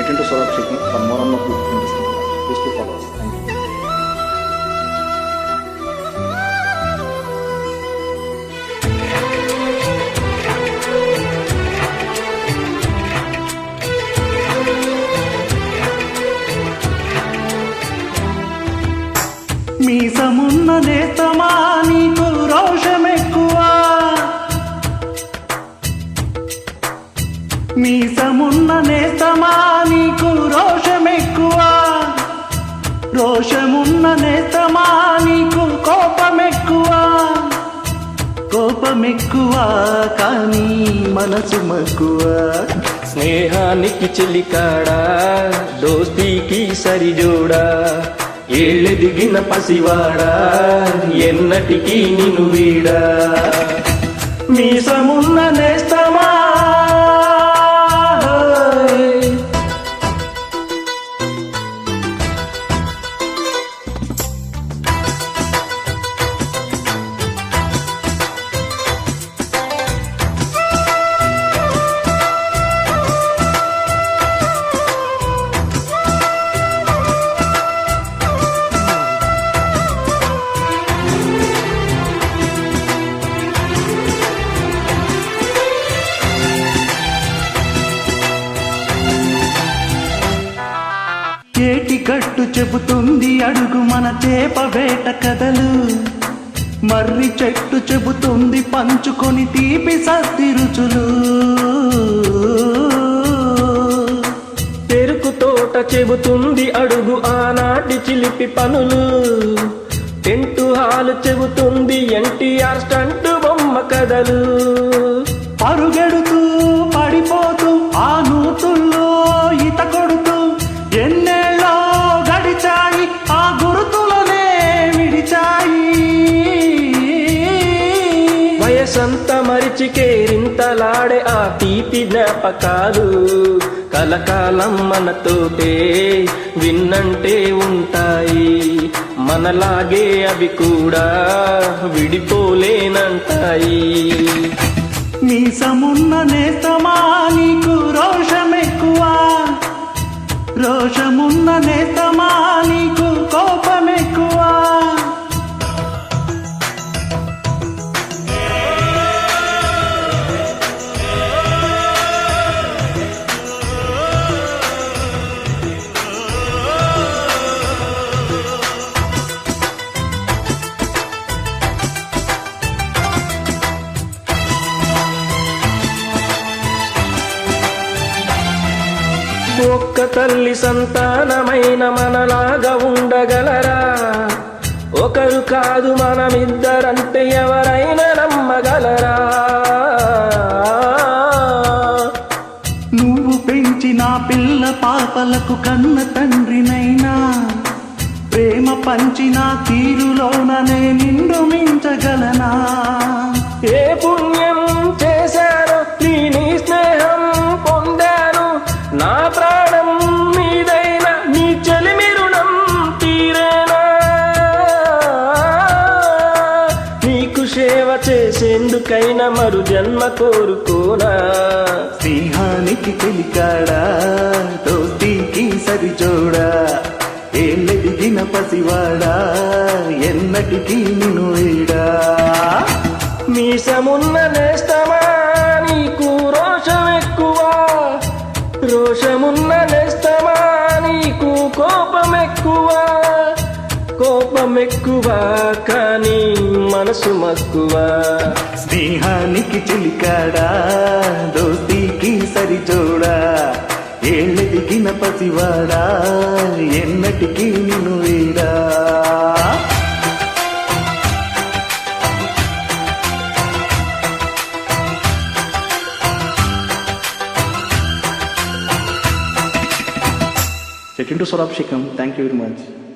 Get into solar treatment for more and more good in this discounts. Please do follow us. Thank you. మీసమున్న నేతమా నీకు రోషమెక్కువ మీసమున్న నేతమా కానీ మనసు మక్కువ. స్నేహానికి చెలికాడా దోస్తీకి సరిజోడా. ఏళ్ళెదిగిన పసివాడా ఎన్నటికీ నిన్ను వీడా. మీసమున్న నేస్తమా? కట్టు చెబుతుంది అడుగు మన చేప వేట కథలు. మర్రి చెట్టు చెబుతుంది పంచుకొని తీపి సత్తి రుచులు. పెరుకు తోట చెబుతుంది అడుగు ఆనాటి చిలిపి పనులు. టెంటు హాలు చెబుతుంది ఎన్టీఆర్ స్టంట్ బొమ్మ కథలు. పరుగెడుతూ వయసంత మరిచి కేరింతలాడే ఆ తీపి జ్ఞాపకాలు. కలకాలం మనతోటే విన్నంటే ఉంటాయి. మనలాగే అవి కూడా విడిపోలేనంటాయి. మీసమున్న నేతమా నీకు రోషమెక్కువ? రోషమున్న నేతమా నీకు ఒక్క తల్లి సంతానమైన మనలాగా ఉండగలరా? ఒకరు కాదు మనమిద్దరంటే ఎవరైనా నమ్మగలరా? నువ్వు పెంచిన పిల్ల పాపలకు కన్న తండ్రినైనా ప్రేమ పంచిన తీరులోననే నిండు మించగలనా? ఏ పుణ్యం చేశాను నీ చేసేందుకైనా మరు జన్మ కోరుకోనా? స్నేహానికి తెలికాడా? దోస్తీకి సరిజోడా ఏళ్ళెదిగిన పసివాడా? ఎన్నటికీ నిన్ను వీడా? మీసమున్న నేస్తమా? నీకు రోషం ఎక్కువ రోషమున్న నేస్తమా? నీకు కోపం ఎక్కువ కోపం ఎక్కువ కానీ మనసు మక్కువ స్నేహానికి చిలికాడా దోస్తీకి సరిజోడా ఏళ్ళెదిగిన పసివాడా ఎన్నటికీ నిన్ను వీడా Saurabh Shipping. Thank you very much.